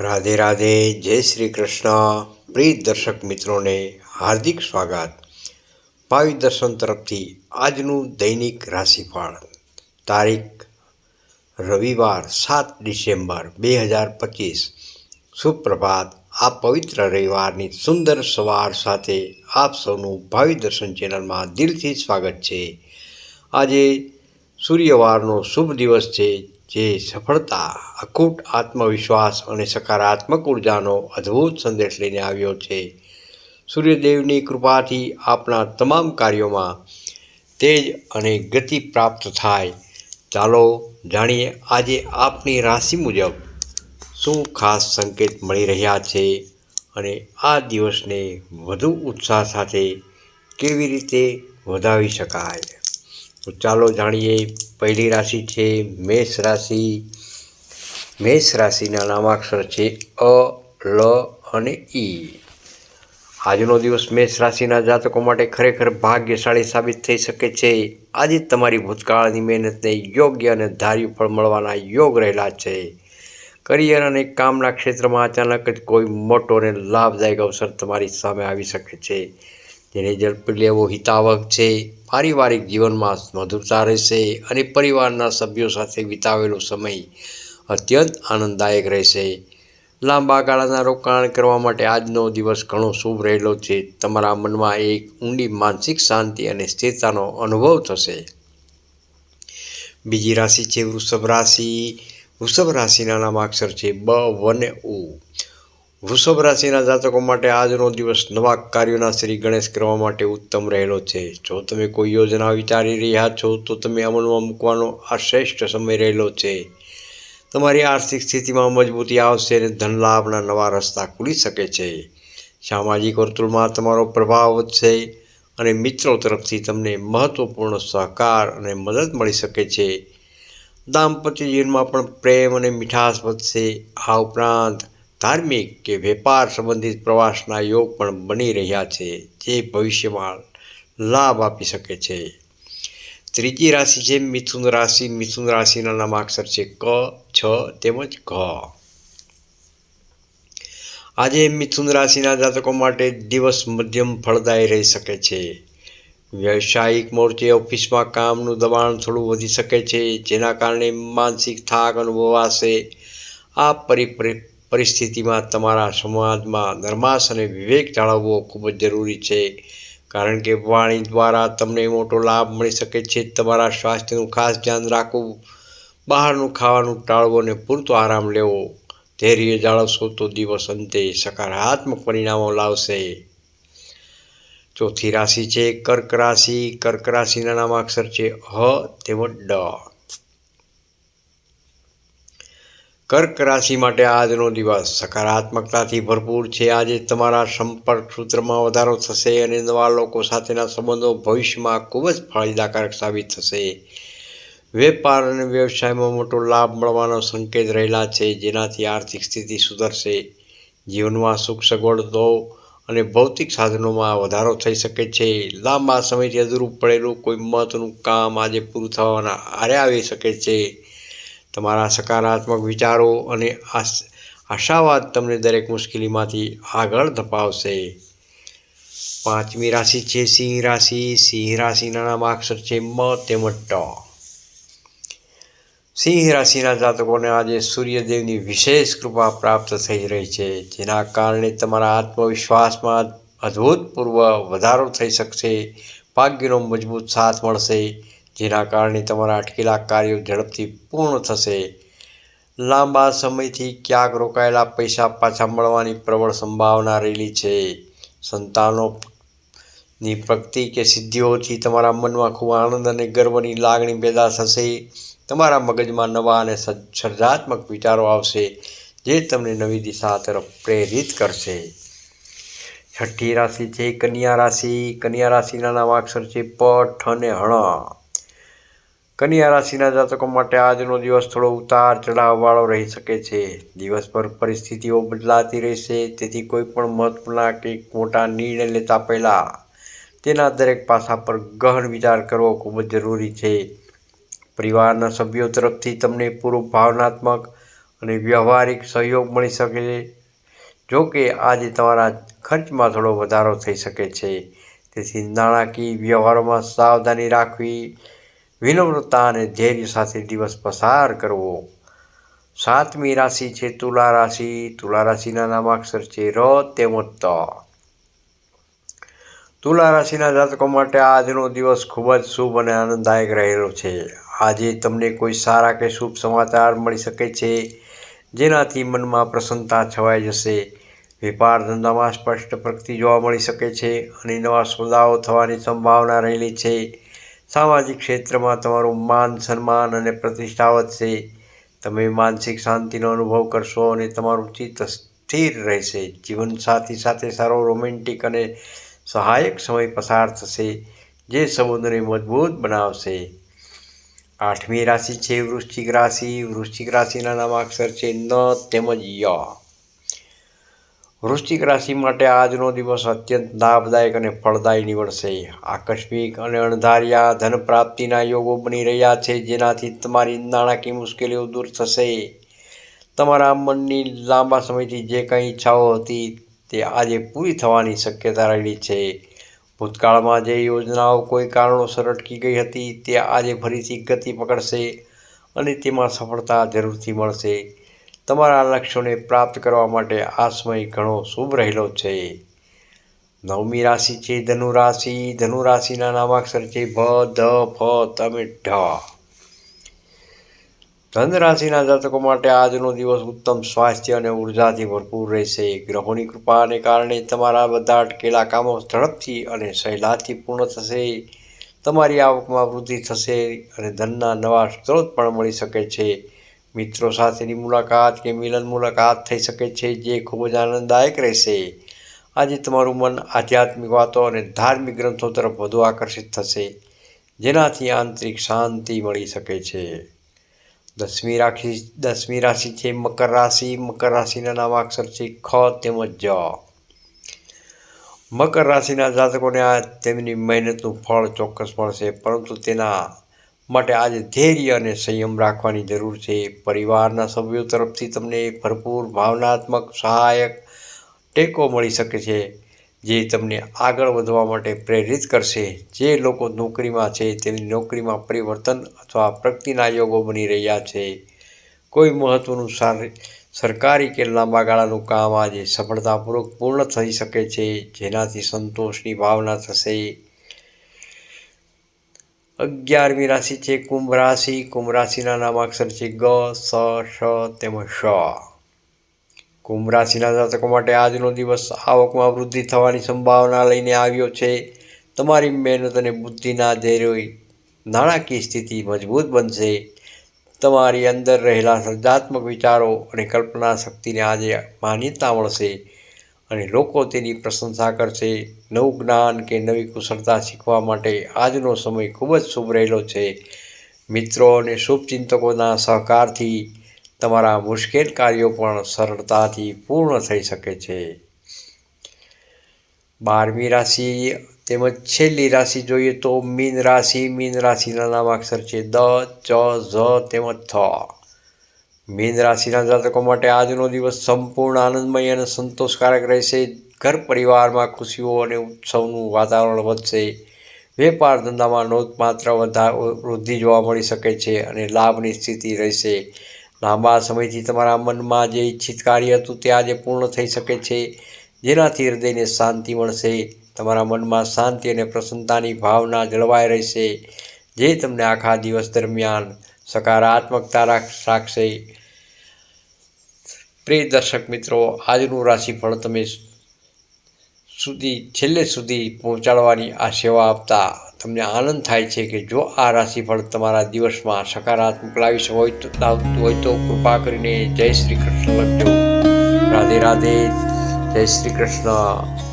રાધે રાધે, જય શ્રી કૃષ્ણ. પ્રિય દર્શક મિત્રોને હાર્દિક સ્વાગત. ભાવિ દર્શન તરફથી આજનું દૈનિક રાશિફળ. તારીખ રવિવાર સાત ડિસેમ્બર બે હજાર પચીસ. સુપ્રભાત, આ પવિત્ર રવિવારની સુંદર સવાર સાથે આપ સૌનું ભાવિ દર્શન ચેનલમાં દિલથી સ્વાગત છે. આજે સૂર્યવારનો શુભ દિવસ છે. જે સફળતા અખૂટ આત્મવિશ્વાસ અને સકારાત્મક ઉર્જાનો અદ્ભુત સંદેશ લઈને આવ્યો છે. સૂર્યદેવની કૃપાથી આપણા તમામ કાર્યોમાં તેજ અને ગતિ પ્રાપ્ત થાય. ચાલો જાણીએ આજે આપની રાશિ મુજબ શું ખાસ સંકેત મળી રહ્યા છે અને આ દિવસને વધુ ઉત્સાહ સાથે કેવી રીતે વધાવી શકાય? તો ચાલો જાણીએ પહેલી રાશિ છે મેષ રાશિ. મેષ રાશિના નામાક્ષર છે અ, લ અને ઈ આજનો દિવસ મેષ રાશિના જાતકો માટે ખરેખર ભાગ્યશાળી સાબિત થઈ શકે છે. આજે તમારી ભૂતકાળની મહેનતને યોગ્ય અને ધાર્યું ફળ મળવાના યોગ રહેલા છે. કરિયર અને કામના ક્ષેત્રમાં અચાનક જ કોઈ મોટો અને લાભદાયક અવસર તમારી સામે આવી શકે છે. જેને ઝડપી લેવો હિતાવક છે, પારિવારિક જીવનમાં મધુરતા રહેશે અને પરિવારના સભ્યો સાથે વિતાવેલો સમય અત્યંત આનંદદાયક રહેશે. લાંબા ગાળાના રોકાણ કરવા માટે આજનો દિવસ ઘણો શુભ રહેલો છે. તમારા મનમાં એક ઊંડી માનસિક શાંતિ અને સ્થિરતાનો અનુભવ થશે. બીજી રાશિ છે વૃષભ રાશિ. વૃષભ રાશિના નામાક્ષર છે બ, વન, ઉ. વૃષભ રાશિના જાતકો માટે આજનો દિવસ નવા કાર્યોના શ્રી ગણેશ કરવા માટે ઉત્તમ રહેલો છે. જો તમે કોઈ યોજના વિચારી રહ્યા છો, તો તમે અમલમાં મૂકવાનો આ શ્રેષ્ઠ સમય રહેલો છે. તમારી આર્થિક સ્થિતિમાં મજબૂતી આવશે અને ધનલાભના નવા રસ્તા ખુલી શકે છે. સામાજિક વર્તુળમાં તમારો પ્રભાવ વધશે અને મિત્રો તરફથી તમને મહત્ત્વપૂર્ણ સહકાર અને મદદ મળી શકે છે. દાંપત્ય જીવનમાં પણ પ્રેમ અને મીઠાશ વધશે. આ ઉપરાંત ધાર્મિક કે વેપાર સંબંધિત પ્રવાસના યોગ પણ બની રહ્યા છે, જે ભવિષ્યમાં લાભ આપી શકે છે. ત્રીજી રાશિ છે મિથુન રાશિ. મિથુન રાશિના નામાક્ષર છે ક, છ તેમજ ઘ. આજે મિથુન રાશિના જાતકો માટે દિવસ મધ્યમ ફળદાયી રહી શકે છે. વ્યવસાયિક મોરચે ઓફિસમાં કામનું દબાણ થોડું વધી શકે છે, જેના કારણે માનસિક થાક અનુભવાશે. આ પરિ પરિસ્થિતિમાં તમારા સમાજમાં નરમાશ અને વિવેક જાળવવો ખૂબ જ જરૂરી છે. કારણ કે વાણી દ્વારા તમને મોટો લાભ મળી શકે છે. તમારા સ્વાસ્થ્યનું ખાસ ધ્યાન રાખવું, બહારનું ખાવાનું ટાળવું અને પૂરતો આરામ લેવો. ધૈર્ય જાળવશો તો દિવસ અંતે સકારાત્મક પરિણામો લાવશે. ચોથી રાશિ છે કર્ક રાશિ. કર્ક રાશિના નામાક્ષર છે હ તેમજ ડ. કર્ક રાશિ માટે આજનો દિવસ સકારાત્મકતાથી ભરપૂર છે. આજે તમારા સંપર્ક સૂત્રમાં વધારો થશે અને નવા લોકો સાથેના સંબંધો ભવિષ્યમાં ખૂબ જ ફાયદાકારક સાબિત થશે. વેપાર અને વ્યવસાયમાં મોટો લાભ મળવાનો સંકેત રહેલા છે, જેનાથી આર્થિક સ્થિતિ સુધરશે. જીવનમાં સુખ સગવડતો અને ભૌતિક સાધનોમાં વધારો થઈ શકે છે. લાંબા સમયથી અધૂરું પડેલું કોઈ મહત્વનું કામ આજે પૂરું થવાના આરે આવી શકે છે. તમારા સકારાત્મક વિચારો અને આશાવાદ તમને દરેક મુશ્કેલીમાંથી આગળ ધપાવશે. પાંચમી રાશિ છે સિંહ રાશિ. સિંહ રાશિના નામાક્ષર છે મ તેમજ ટ. સિંહ રાશિના જાતકોને આજે સૂર્યદેવની વિશેષ કૃપા પ્રાપ્ત થઈ રહી છે, જેના કારણે તમારા આત્મવિશ્વાસમાં અભૂતપૂર્વ વધારો થઈ શકશે, ભાગ્યનો મજબૂત સાથ મળશે જેના કારણે તમારા અટકેલા કાર્યો ઝડપથી પૂર્ણ થશે. લાંબા સમયથી ક્યાંક રોકાયેલા પૈસા પાછા મળવાની પ્રબળ સંભાવના રહેલી છે. સંતાનોની પ્રગતિ કે સિદ્ધિઓથી તમારા મનમાં ખૂબ આનંદ અને ગર્વની લાગણી પેદા થશે. તમારા મગજમાં નવા અને સર્જાત્મક વિચારો આવશે, જે તમને નવી દિશા તરફ પ્રેરિત કરશે. છઠ્ઠી રાશિ છે, કન્યા રાશિ. કન્યા રાશિના નામાક્ષર છે, પઠ અને હણ કન્યા રાશિના જાતકો માટે આજનો દિવસ થોડો ઉતાર ચઢાવવાળો રહી શકે છે. દિવસભર પરિસ્થિતિઓ બદલાતી રહેશે, તેથી કોઈ પણ મહત્વના કે મોટા નિર્ણય લેતા પહેલાં તેના દરેક પાસા પર ગહન વિચાર કરવો ખૂબ જ જરૂરી છે. પરિવારના સભ્યો તરફથી તમને પૂરો ભાવનાત્મક અને વ્યવહારિક સહયોગ મળી શકે છે, જો કે આજે તમારા ખર્ચમાં થોડો વધારો થઈ શકે છે. તેથી નાણાકીય વ્યવહારોમાં સાવધાની રાખવી વિનમ્રતા અને ધૈર્ય સાથે દિવસ પસાર કરવો. સાતમી રાશિ છે તુલા રાશિ. તુલા રાશિના નામાક્ષર છે ર, તેમજ ત. તુલા રાશિના જાતકો માટે આજનો દિવસ ખૂબ જ શુભ અને આનંદદાયક રહેલો છે. આજે તમને કોઈ સારા કે શુભ સમાચાર મળી શકે છે, જેનાથી મનમાં પ્રસન્નતા છવાઈ જશે. વેપાર ધંધામાં સ્પષ્ટ પ્રગતિ જોવા મળી શકે છે અને નવા સોદાઓ થવાની સંભાવના રહેલી છે. સામાજિક ક્ષેત્રમાં તમારું માન, સન્માન અને પ્રતિષ્ઠા વધશે. તમે માનસિક શાંતિનો અનુભવ કરશો અને તમારું ચિત્ત સ્થિર રહેશે. જીવનસાથી સાથે સારો રોમેન્ટિક અને સહાયક સમય પસાર થશે, જે સંબંધોને મજબૂત બનાવશે. આઠમી રાશિ છે વૃશ્ચિક રાશિ. વૃશ્ચિક રાશિના નામાક્ષર છે ન તેમજ ય. વૃશ્ચિક રાશિ માટે આજનો દિવસ અત્યંત લાભદાયક અને ફળદાયી નીવડશે. આકસ્મિક અને અણધાર્યા ધન પ્રાપ્તિના યોગો બની રહ્યા છે, જેનાથી તમારી નાણાકીય મુશ્કેલીઓ દૂર થશે. તમારા મનની લાંબા સમયથી જે કંઈ ઈચ્છાઓ હતી તે આજે પૂરી થવાની શક્યતા રહેલી છે. ભૂતકાળમાં જે યોજનાઓ કોઈ કારણોસર અટકી ગઈ હતી તે આજે ફરીથી ગતિ પકડશે અને તેમાં સફળતા જરૂરથી મળશે. તમારા લક્ષ્યોને પ્રાપ્ત કરવા માટે આ સમય ઘણો શુભ રહેલો છે. નવમી રાશિ છે ધનુ રાશિ. ધનુ રાશિના નામાક્ષર છે ભ, ધ, ફ તમે ઢ. ધન રાશિના જાતકો માટે આજનો દિવસ ઉત્તમ સ્વાસ્થ્ય અને ઉર્જાથી ભરપૂર રહેશે. ગ્રહોની કૃપાને કારણે તમારા બધા અટકેલા કામો ઝડપથી અને સહેલાથી પૂર્ણ થશે. તમારી આવકમાં વૃદ્ધિ થશે અને ધનના નવા સ્ત્રોત પણ મળી શકે છે. મિત્રો સાથેની મુલાકાત કે મિલન મુલાકાત થઈ શકે છે જે ખૂબ જ આનંદદાયક રહેશે. આજે તમારું મન આધ્યાત્મિક વાતો અને ધાર્મિક ગ્રંથો તરફ વધુ આકર્ષિત થશે, જેનાથી આંતરિક શાંતિ મળી શકે છે. દસમી રાશિ દસમી રાશિ છે મકર રાશિ. મકર રાશિના નામાક્ષર છે ખ તેમજ જ. મકર રાશિના જાતકોને આ તેમની મહેનતનું ફળ ચોક્કસ મળશે, પરંતુ તેના માટે આજે ધૈર્ય અને સંયમ રાખવાની જરૂર છે. પરિવારના સભ્યો તરફથી તમને ભરપૂર ભાવનાત્મક સહાયક ટેકો મળી શકે છે, જે તમને આગળ વધવા માટે પ્રેરિત કરશે. જે લોકો નોકરીમાં છે, તેની નોકરીમાં પરિવર્તન અથવા પ્રગતિના યોગો બની રહ્યા છે. કોઈ મહત્ત્વનું સારી, સરકારી કે લાંબા ગાળાનું કામ આજે સફળતાપૂર્વક પૂર્ણ થઈ શકે છે, જેનાથી સંતોષની ભાવના થશે. અગિયારમી રાશિ છે, કુંભ રાશિ. કુંભ રાશિના નામાક્ષર છે ગ, સ શ તેમજ શ કુંભ રાશિના જાતકો માટે આજનો દિવસ આવકમાં વૃદ્ધિ થવાની સંભાવના લઈને આવ્યો છે. તમારી મહેનત અને બુદ્ધિના ધૈર્ય નાણાકીય સ્થિતિ મજબૂત બનશે. તમારી અંદર રહેલા સર્જાત્મક વિચારો અને કલ્પના શક્તિને આજે માન્યતા મળશે. અને લોકો તેની પ્રશંસા કરશે. નવું જ્ઞાન કે નવી કુશળતા શીખવા માટે આજનો સમય ખૂબ જ શુભ રહેલો છે. મિત્રો અને શુભચિંતકોના સહકારથી તમારા મુશ્કેલ કાર્યો પણ સરળતાથી પૂર્ણ થઈ શકે છે. બારમી રાશિ તેમજ છેલ્લી રાશિ જોઈએ તો મીન રાશિ. મીન રાશિના નામાક્ષર છે દ, ચ, ઝ તેમજ થ. મીન રાશિના જાતકો માટે આજનો દિવસ સંપૂર્ણ આનંદમય અને સંતોષકારક રહેશે. ઘર પરિવારમાં ખુશીઓ અને ઉત્સવનું વાતાવરણ વધશે. વેપાર ધંધામાં નોંધપાત્ર વધારો વૃદ્ધિ જોવા મળી શકે છે અને લાભની સ્થિતિ રહેશે. લાંબા સમયથી તમારા મનમાં જે ઈચ્છિત કાર્ય હતું તે આજે પૂર્ણ થઈ શકે છે. જેનાથી હૃદયને શાંતિ મળશે. તમારા મનમાં શાંતિ અને પ્રસન્નતાની ભાવના જળવાઈ રહેશે. જે તમને આખા દિવસ દરમિયાન સકારાત્મકતા રાખશે. પ્રિય દર્શક મિત્રો, આજનું રાશિફળ તમે સુધી, છેલ્લે સુધી પહોંચાડવાની આ સેવા આપતા તમને આનંદ થાય છે કે જો આ રાશિફળ તમારા દિવસમાં સકારાત્મક લાવી હોય તો, લાવતું હોય તો કૃપા કરીને જય શ્રી કૃષ્ણ લખજો. રાધે રાધે. જય શ્રી કૃષ્ણ.